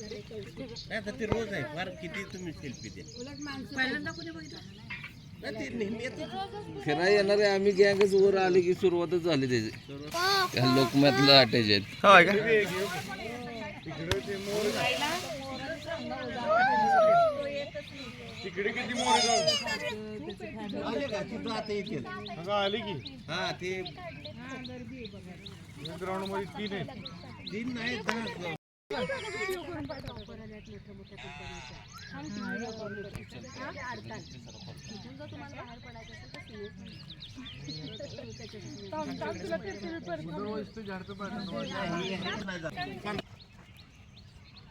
नाही आता ते रोज आहे. फार किती तुम्ही सेल्फी द्या. नाही, ते नेहमी येतात. फिरायला येणारे आम्ही गँगच वर आले की सुरुवातच झाली त्याची. त्या लोकमतला अटॅच आहेत. होय का आले का? तिथं आता येतील. हा ते तीन नाही दहा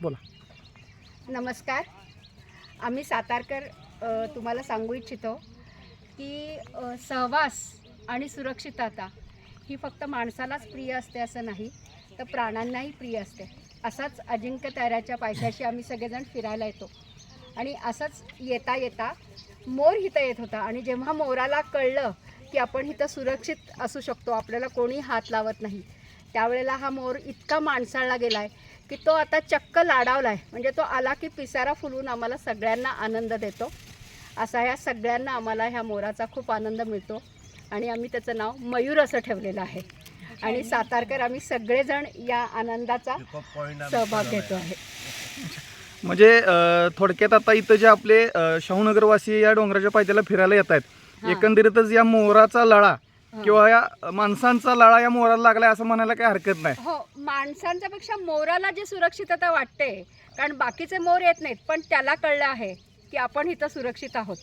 बोला नमस्कार. आम्ही सातारकर तुम्हाला सांगू इच्छितो की सहवास आणि सुरक्षितता ही फक्त माणसालाच प्रिय असते असं नाही तर प्राण्यांनाही प्रिय असते. असाच अजिंक्य ताऱ्याच्या पायथ्याशी आम्ही सगळेजण फिरायला येतो. आणि असंच येता येता मोर इथं येत होता. आणि जेव्हा मोराला कळलं की आपण इथं सुरक्षित असू शकतो आपल्याला कोणी हात लावत नाही त्यावेळेला हा मोर इतका माणसाळला गेला आहे की तो आता चक्क लाडावला आहे म्हणजे तो आला की पिसारा फुलवून आम्हाला सगळ्यांना आनंद देतो. असा ह्या सगळ्यांना आम्हाला ह्या मोराचा खूप आनंद मिळतो. आणि आम्ही त्याचं नाव मयूर असं ठेवलेलं आहे. आणि सातारकर आम्ही सगळेजण या आनंदाचा सहभाग घेतो आहे. म्हणजे थोडक्यात आता इथं जे आपले शाहूनगरवासी या डोंगराच्या पायथ्याला फिरायला येत आहेत. हा. एकंदरीतच या मोराचा लळा किंवा या माणसांचा लळा या मोराला लागलाय असं म्हणायला काही हरकत नाही. हो माणसांच्या पेक्षा मोराला जी सुरक्षितता वाटते कारण बाकीचे मोर येत नाहीत पण त्याला कळलं आहे की आपण इथं सुरक्षित आहोत.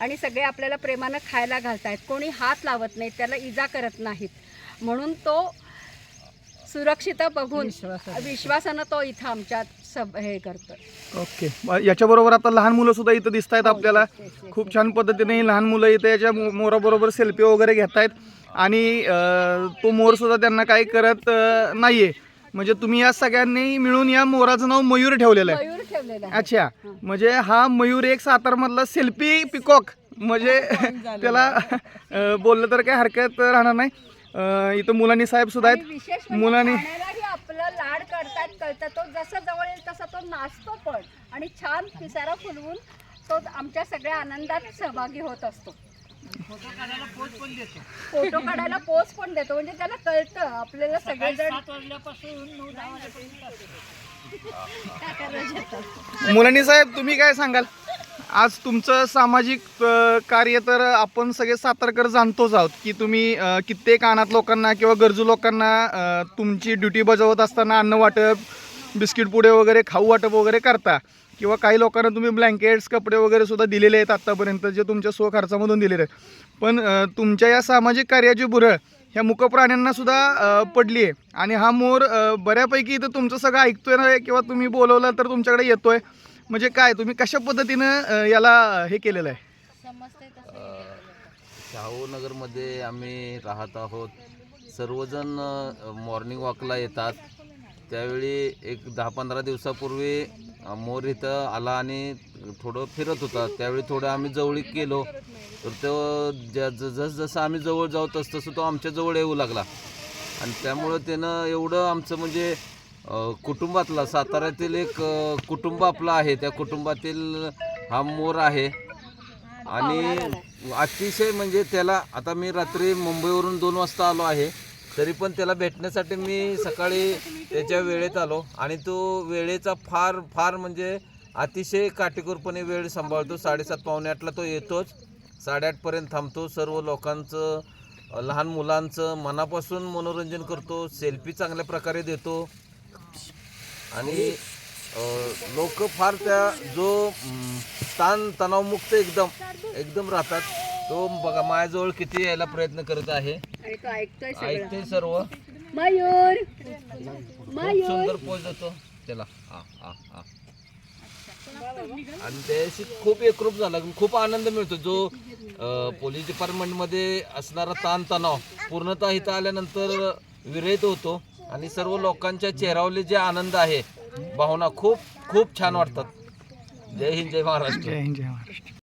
आणि सगळे आपल्याला प्रेमानं खायला घालतायत. कोणी हात लावत नाहीत त्याला इजा करत नाहीत. म्हणून तो सुरक्षितता बघून विश्वासानं. तो इथं आमच्यात सब हे करतो ओके. याच्याबरोबर आता लहान मुलं सुद्धा इथं दिसत आहेत आपल्याला. खूप छान पद्धतीने ही लहान मुलं इथे याच्या मोराबरोबर सेल्फी वगैरे घेत आहेत आणि तो मोर सुद्धा त्यांना काही करत नाहीये. म्हणजे तुम्ही या सगळ्यांनी मिळून या मोराचं नाव मयूर ठेवलेलं आहे. अच्छा. म्हणजे हा मयूर एक सातारमधला सेल्फी पिकॉक म्हणजे त्याला बोललं तर काही हरकत राहणार नाही. इथं मुलांनी साहेब सुद्धा आहेत. विशेष म्हणजे मुलांनी आपलं लाड करतात कळतं तो जसं जवळ येईल तसा तो नाचतो पण. आणि छान पिसारा फुलवून तो आमच्या सगळ्या आनंदात सहभागी होत असतो. फोटो काढायला पोज पण देतो. म्हणजे त्याला कळतं. आपल्याला सगळेजण मुलांनी साहेब तुम्ही काय सांगाल? आज तुमचं सामाजिक कार्य तर आपण सगळे सातारकर जाणतोच आहोत की तुम्ही कित्येक अनाथ लोकांना किंवा गरजू लोकांना तुमची ड्युटी बजावत असताना अन्न वाटप बिस्किट पुडे वगैरे खाऊ वाटप वगैरे करता किंवा काही लोकांना तुम्ही ब्लँकेट्स कपडे वगैरे सुद्धा दिलेले आहेत आत्तापर्यंत जे तुमच्या स्वखर्चामधून दिलेले आहेत. पण तुमच्या या सामाजिक कार्याची बुरळ ह्या मुकप्राण्यांना सुद्धा पडली आहे. आणि हा मोर बऱ्यापैकी इथं तुमचं सगळं ऐकतोय ना किंवा तुम्ही बोलवलं तर तुमच्याकडे येतोय. म्हणजे काय तुम्ही कशा पद्धतीनं अ, याला हे केलेलं आहे? शाहू नगरमध्ये आम्ही राहत आहोत. सर्वजण मॉर्निंग वॉकला येतात. त्यावेळी एक दहा पंधरा दिवसापूर्वी अ, मोर इथं आला आणि थोडं फिरत होता. त्यावेळी थोडं आम्ही जवळीक केलो तर तो ज- ज- जस जसं आम्ही जवळ जाऊ तस तसं तो आमच्या जवळ येऊ लागला. आणि त्यामुळं त्यानं एवढं आमचं म्हणजे कुटुंबातला साताऱ्यातील एक कुटुंब आपलं आहे. त्या कुटुंबातील हा मोर आहे. आणि अतिशय म्हणजे त्याला आता मी रात्री मुंबईवरून दोन वाजता आलो आहे. तरी पण त्याला भेटण्यासाठी मी सकाळी त्याच्या वेळेत आलो. आणि तो वेळेचा फार फार म्हणजे अतिशय काटेकोरपणे वेळ सांभाळतो. साडेसात पावणे आठला तो येतोच. साडेआठपर्यंत थांबतो. सर्व लोकांचं लहान मुलांचं मनापासून मनोरंजन करतो. सेल्फी चांगल्या प्रकारे देतो. आणि लोक फार त्या जो ताण तणावमुक्त एकदम एकदम राहतात. तो बघा माझ्याजवळ किती यायला प्रयत्न करत आहे. ऐकते सर्व. मयूर! सुंदर पोज देतो त्याला हा हा हा. आणि त्याशी खूप एकरूप झाला. खूप आनंद मिळतो. जो पोलीस डिपार्टमेंटमध्ये असणारा ताण तणाव पूर्णतः इथं आल्यानंतर विरहित होतो. आणि सर्व लोकांच्या चेहऱ्यावरले जे आनंद आहे भावना खूप खूप छान वाटतात. जय हिंद जय महाराष्ट्र. जय हिंद जय महाराष्ट्र.